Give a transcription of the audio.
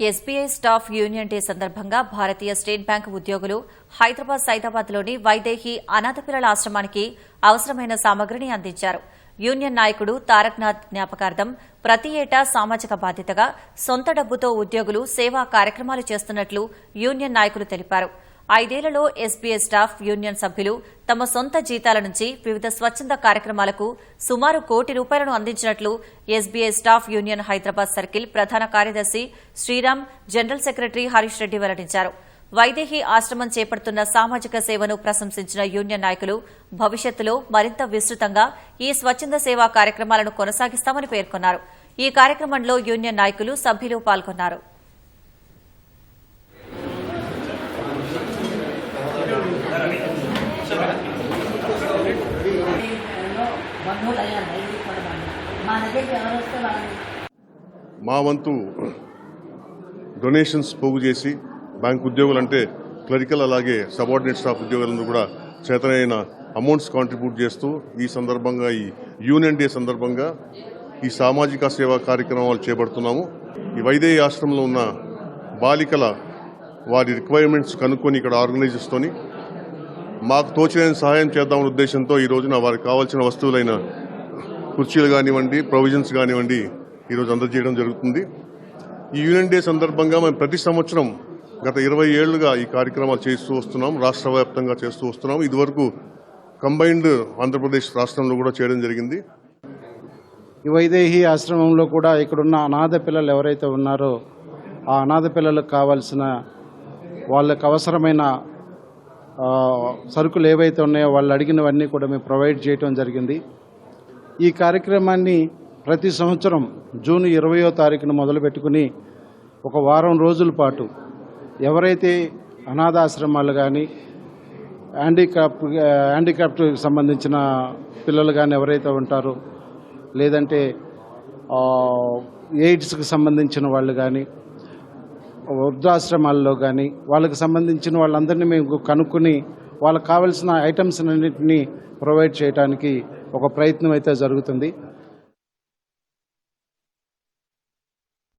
SBI staff union day సందర్భంగా భారతీయ state bank ఉద్యోగులు హైదరాబాద్ సైదాబాద్లోని వైదేహి అనాథ పిల్లల ఆశ్రమానికి అవసరమైన సామగ్రిని అందించారు. యూనియన్ నాయకుడు తారక్నాథ్ జ్ఞాపకార్థం ప్రతి ఏటా సామాజిక బాధ్యతగా సొంత డబ్బుతో ఉద్యోగులు సేవా కార్యక్రమాలు చేస్తున్నట్లు యూనియన్ నాయకులు తెలిపారు. ఐదేళ్ళలో ఎస్బీఐ స్టాఫ్ యూనియన్ సభ్యులు తమ సొంత జీతాల నుంచి వివిధ స్వచ్ఛంద కార్యక్రమాలకు సుమారు కోటి రూపాయలను అందించినట్లు SBI staff union Hyderabad circle ప్రధాన కార్యదర్శి శ్రీరామ్ జనరల్ సెక్రటరీ హరీష్ రెడ్డి వెల్లడించారు. వైదేహి ఆశ్రమం చేపడుతున్న సామాజిక సేవను ప్రశంసించిన యూనియన్ నాయకులు భవిష్యత్తులో మరింత విస్తృతంగా ఈ స్వచ్ఛంద సేవా కార్యక్రమాలను కొనసాగిస్తామని పేర్కొన్నారు. ఈ కార్యక్రమంలో యూనియన్ నాయకులు సభ్యులు పాల్గొన్నారు బంధువులు అయ్యారు ఇది కూడా వాళ్ళు. మా వంతు డొనేషన్స్ పోగు చేసి బ్యాంక్ ఉద్యోగులు అంటే క్లరికల్ అలాగే సబార్డినేట్ స్టాఫ్ ఉద్యోగులందరూ కూడా చేతనైన అమౌంట్స్ కాంట్రిబ్యూట్ చేస్తూ ఈ సందర్భంగా ఈ యూనియన్ డే సందర్భంగా ఈ సామాజిక సేవా కార్యక్రమాలు చేపడుతున్నాము. ఈ వైదేహి ఆశ్రమంలో ఉన్న బాలికల వారి రిక్వైర్మెంట్స్ కనుక్కొని ఇక్కడ ఆర్గనైజ్ మాకు తోచిన సహాయం చేద్దామనే ఉద్దేశంతో ఈ రోజున వారికి కావాల్సిన వస్తువులైన కుర్చీలు కానివ్వండి ప్రొవిజన్స్ కానివ్వండి ఈరోజు అందజేయడం జరుగుతుంది. ఈ యూనియన్ డే సందర్భంగా మేము ప్రతి సంవత్సరం గత ఇరవై ఏళ్ళుగా ఈ కార్యక్రమాలు చేస్తూ వస్తున్నాం రాష్ట్ర వ్యాప్తంగా చేస్తూ వస్తున్నాం. ఇదివరకు కంబైన్డ్ ఆంధ్రప్రదేశ్ రాష్ట్రంలో కూడా చేయడం జరిగింది. ఈ వైదేహి ఆశ్రమంలో కూడా ఇక్కడున్న అనాథ పిల్లలు ఎవరైతే ఉన్నారో ఆ అనాథ పిల్లలకు కావాల్సిన వాళ్ళకు అవసరమైన సరుకులు ఏవైతే ఉన్నాయో వాళ్ళు అడిగినవన్నీ కూడా మేము ప్రొవైడ్ చేయడం జరిగింది. ఈ కార్యక్రమాన్ని ప్రతి సంవత్సరం జూన్ ఇరవయో తారీఖున మొదలు పెట్టుకుని ఒక వారం రోజుల పాటు ఎవరైతే అనాథాశ్రమాలు కానీ హ్యాండిక్రాఫ్ట్ హ్యాండిక్రాఫ్ట్కి సంబంధించిన పిల్లలు కానీ ఎవరైతే ఉంటారో లేదంటే ఎయిడ్స్కి సంబంధించిన వాళ్ళు కానీ వృద్ధాశ్రమాల్లో కానీ వాళ్ళకి సంబంధించిన వాళ్ళందరినీ మేము కనుక్కొని వాళ్ళకి కావాల్సిన ఐటమ్స్ అన్నింటినీ ప్రొవైడ్ చేయడానికి ఒక ప్రయత్నం అయితే జరుగుతుంది.